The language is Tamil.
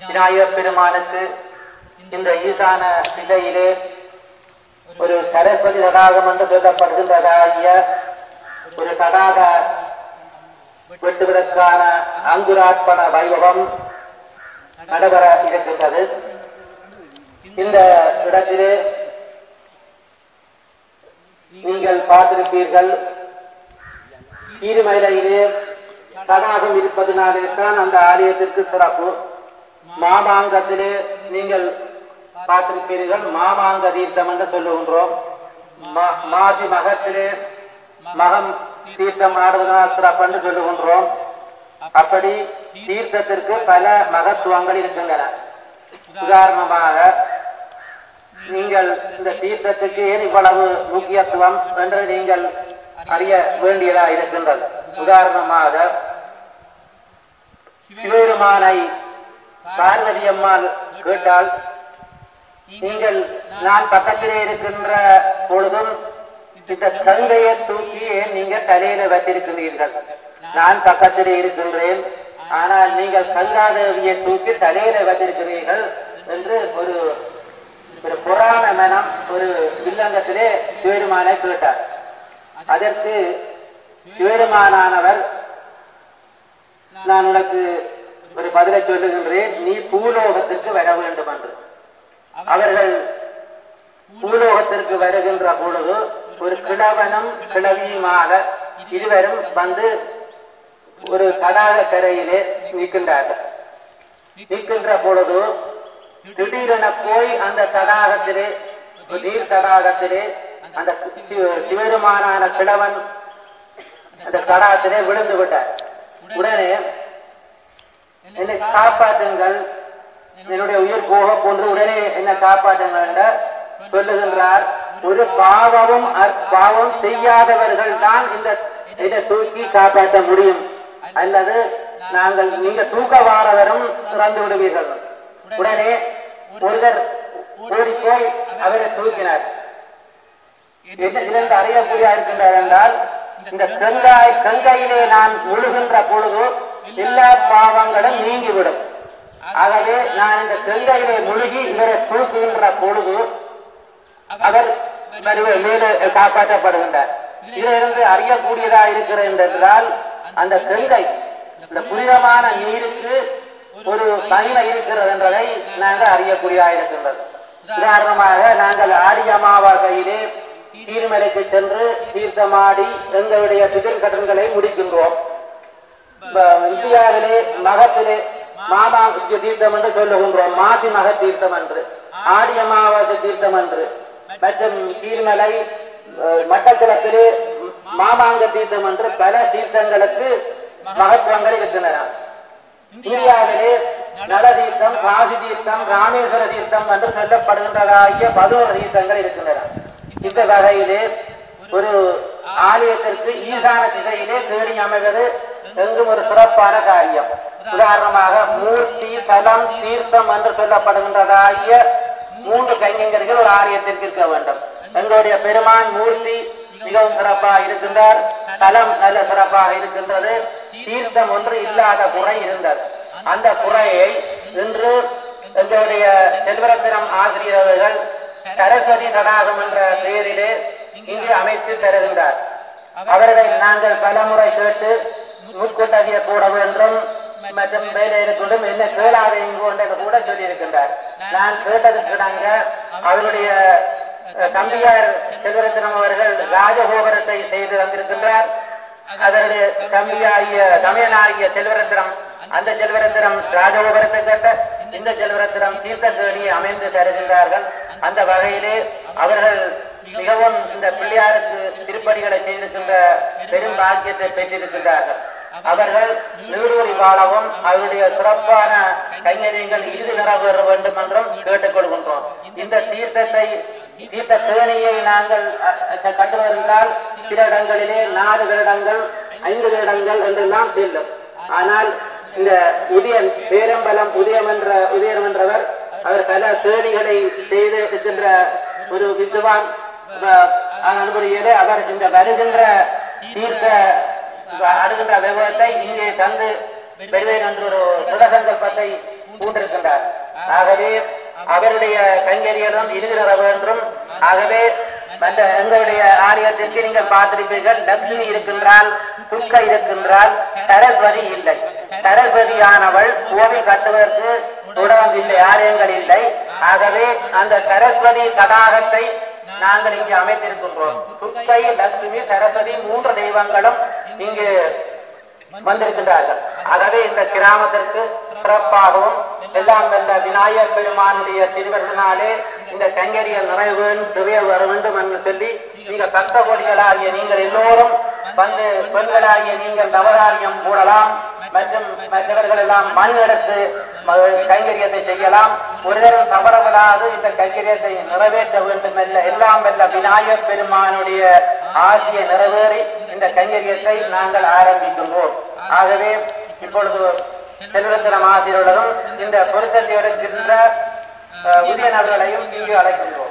விநாயகப் பெருமானுக்கு இந்த ஈசான சிலையிலே ஒரு சரஸ்வதி தடாகம் என்று சொல்லப்படுகின்றதாகிய ஒரு தடாக வெட்டுவதற்கான அங்குராட்பண வைபவம் நடைபெற இருக்கின்றது. இந்த இடத்திலே நீங்கள் பார்த்திருப்பீர்கள் ஈருமயிலையிலே தடாகம் இருப்பதனாலே தான் அந்த ஆலயத்திற்கு சிறப்பு. மாமாங்கத்திலே நீங்கள் பார்த்திருப்பீர்கள் மாமாங்க தீர்த்தம் என்று சொல்லுகின்றோம். மா- மாசி மகத்திலே மகம் தீர்த்தம் ஆடுவதனால் சிறப்பு என்று சொல்லுகின்றோம். அப்படி தீர்த்தத்திற்கு பல மகத்துவங்கள் இருக்கின்றன. உதாரணமாக நீங்கள் இந்த தீர்த்தத்துக்கு ஏன் இவ்வளவு முக்கியத்துவம் என்று நீங்கள் அறிய வேண்டியதா இருக்கின்றது. உதாரணமாக சிவபெருமானை பார்வதி அம்மாள் கேட்டால் நீங்கள் நான் பக்கத்திலே இருக்கின்ற பொழுதும் இந்த கங்கையை தூக்கி ஏன் நீங்க தலையில வச்சிருக்கிறீர்கள் நான் பக்கத்திலே இருக்கின்றேன். ஆனால் நீங்கள் கங்காதேவியை தூக்கி தலையில வச்சிருக்கிறீர்கள் என்று ஒரு ஒரு புராண மனம் ஒரு வில்லங்கத்திலே சிவருமான கேட்டார். அதற்கு சிவருமானவர் நான் உனக்கு ஒரு பதிலை சொல்லுகின்றேன் நீ பூலோகத்திற்கு வர வேண்டும் என்று. அவர்கள் பூலோகத்திற்கு வருகின்ற பொழுது ஒரு கிழவனும் கிழவியுமாக இருவரும் வந்து ஒரு தடாக கரையிலே நிற்கின்றார்கள். நிற்கின்ற பொழுது திடீரென போய் அந்த தடாகத்திலே நீர் தடாகத்திலே அந்த சிவருமானான கிழவன் அந்த தடாகத்திலே விழுந்து விட்டார். உடனே என்னை காப்பாற்றுங்கள். என்னுடைய உயிர் போக போன்று உடனே என்னை காப்பாற்றுங்கள் என்று சொல்லுகின்றார். ஒரு பாவமும் பாவம் செய்யாதவர்கள் தான் இந்த இதை தூக்கி காப்பாற்ற முடியும். அல்லது நாங்கள் நீங்க தூக்க வாரவரும் இறந்து விடுவீர்கள். உடனே ஒருவர் ஓடி போய் அவரை தூக்கினார். இதிலிருந்து அறியக்கூடிய இருக்கின்றார் என்றால் இந்த கங்காய் கங்கையிலே நான் முழுகின்ற பொழுது எல்லா பாவங்களும் நீங்கிவிடும். ஆகவே நான் இந்த கங்கையிலே முழுகி இவரை தூக்குகின்ற பொழுது அவர் மேலே காப்பாற்றப்படுகின்றார். இதிலிருந்து அறியக்கூடியதா இருக்கிறது என்றால் அந்த கங்கை இந்த புனிதமான நீருக்கு ஒரு தன்மை இருக்கிறது என்பதை நாங்கள் அறியக்கூடியதா இருக்கின்றது. உதாரணமாக நாங்கள் ஆடி அமாவாசையிலே தீர்மலைக்கு சென்று தீர்த்தமாடி எங்களுடைய திதிர் கடன்களை முடிக்கின்றோம். இந்தியாவிலே மகத்திலே மாமா தீர்த்தம் என்று சொல்லுகின்றோம். மாசி மக தீர்த்தம் என்று ஆடி அமாவாசை தீர்த்தம் என்று மற்றும் கீழ்மலை அஹ், மாமாங்க தீர்த்தம் என்று பல தீர்த்தங்களுக்கு மகத்துவங்கள் இருக்கின்றன. இந்தியாவிலே நல தீர்த்தம் காசி தீர்த்தம் ராமேஸ்வர தீர்த்தம் என்று சொல்லப்படுகின்றதாகிய பதினோரு தீர்த்தங்கள் இருக்கின்றன. இந்த வகையிலே ஒரு ஆலயத்திற்கு ஈசான திசையிலே தேடி அமைவது எங்கும் ஒரு சிறப்பான காரியம். உதாரணமாக மூர்த்தி தலம் தீர்த்தம் என்று சொல்லப்படுகின்றதாகிய மூன்று கைங்கர்கள் ஒரு ஆலயத்திற்கு இருக்க வேண்டும். எங்களுடைய பெருமான் மூர்த்தி மிகவும் சிறப்பாக இருக்கின்றார். தலம் நல்ல சிறப்பாக இருக்கின்றது. தீர்த்தம் ஒன்று இல்லாத குறை இருந்தது. அந்த குறையை இன்று எங்களுடைய செல்வரத்தினம் ஆசிரியர் அவர்கள் சரஸ்வதி தடாகம் என்ற பெயரிலே இங்கு அமைத்து தருகின்றார். அவர்களை நாங்கள் பலமுறை கேட்டு முற்கூட்டதிய கூட என்றும் மற்றும் வேலை இருக்கட்டும் என்ன கேளாத இங்கு என்று கூட சொல்லியிருக்கின்றார். நான் கேட்டதுக்கு நாங்க அவருடைய தம்பியார் செல்வரத்தினம் அவர்கள் ராஜகோபுரத்தை செய்து வந்திருக்கின்றார் அதனுடைய தம்பியாகிய தமையனாகிய செல்வரத்தினம் அந்த செல்வரத்தினம் ராஜகோபுரத்தை கேட்ட இந்த செல்வரத்தினம் தீர்த்தத்தேடி அமைந்து தருகின்றார்கள். அந்த வகையிலே அவர்கள் மிகவும் இந்த பிள்ளையாருக்கு திருப்பணிகளை செய்திருக்கின்ற பெரும் பாக்கியத்தை பெற்றிருக்கின்றார்கள். அவர்கள் நீடூழி வாழவும் அவருடைய சிறப்பான கைங்கரியங்கள் இறுதி நிறைவேற வேண்டும் என்றும் கேட்டுக்கொள்கின்றோம். இந்த தீர்த்தத்தை தீர்த்த தேனியை நாங்கள் கட்டுவதென்றால் சில இடங்களிலே நாலு வருடங்கள் ஐந்து வருடங்கள் என்றெல்லாம் செல்லும் ஆனால் இந்த உதயன் பேரம்பலம் உதயம் என்ற உதயம் என்றவர் அவர் பல தேடிகளை செய்து இருக்கின்ற ஒரு வித்துவான் அன்புடையிலே அவர் இந்த வருகின்ற தீர்த்த அடுகின்ற விவரத்தை இங்கே தந்து பெறுவேன் என்று ஒரு சுடசங்கல்பத்தை பூண்டிருக்கின்றார். ஆகவே அவருடைய கைங்கரியலும் இருக்கிற என்றும் ஆகவே மற்ற எங்களுடைய ஆலயத்திற்கு நீங்கள் பார்த்திருப்பீர்கள் லக்ஷ்மி இருக்கின்றால் துர்க்கை இருக்கின்றால் சரஸ்வதி இல்லை. சரஸ்வதியானவள் கோவில் கட்டுவதற்கு உடம்பு இல்லை ஆலயங்கள் இல்லை. ஆகவே அந்த சரஸ்வதி கடாகத்தை நாங்கள் இங்கு அமைத்திருக்கின்றோம் துர்க்கை லட்சுமி சரஸ்வதி மூன்று தெய்வங்களும் இங்கு வந்திருக்கின்றார்கள். ஆகவே இந்த கிராமத்திற்கு சிறப்பாகவும் எல்லாம் வல்ல விநாயகர் பெருமானுடைய திருவருளினாலே இந்த கங்கரிய நிறைவு நிறைய வர வேண்டும் என்று சொல்லி நீங்க பக்த கொடிகளாகிய நீங்கள் எல்லோரும் வந்து பெண்களாகிய நீங்கள் தவறாரியம் கூடலாம் மற்றும் மற்றவர்கள் எல்லாம் மண் எடுத்து கைங்கரியத்தை செய்யலாம். ஒருவரும் தவறவிடாது இந்த கைங்கரியத்தை நிறைவேற்ற வேண்டும் என்ற எல்லாம் வல்ல விநாயகர் பெருமானுடைய ஆசியை நிறைவேறி இந்த கைங்கரியத்தை நாங்கள் ஆரம்பிக்கின்றோம் ஆகவே இப்பொழுது செல்வத்திரம் மாதிரியுள்ளதும் இந்த பொருத்தத்தை எடுக்கின்ற அஹ், இங்கு அழைக்கின்றோம்.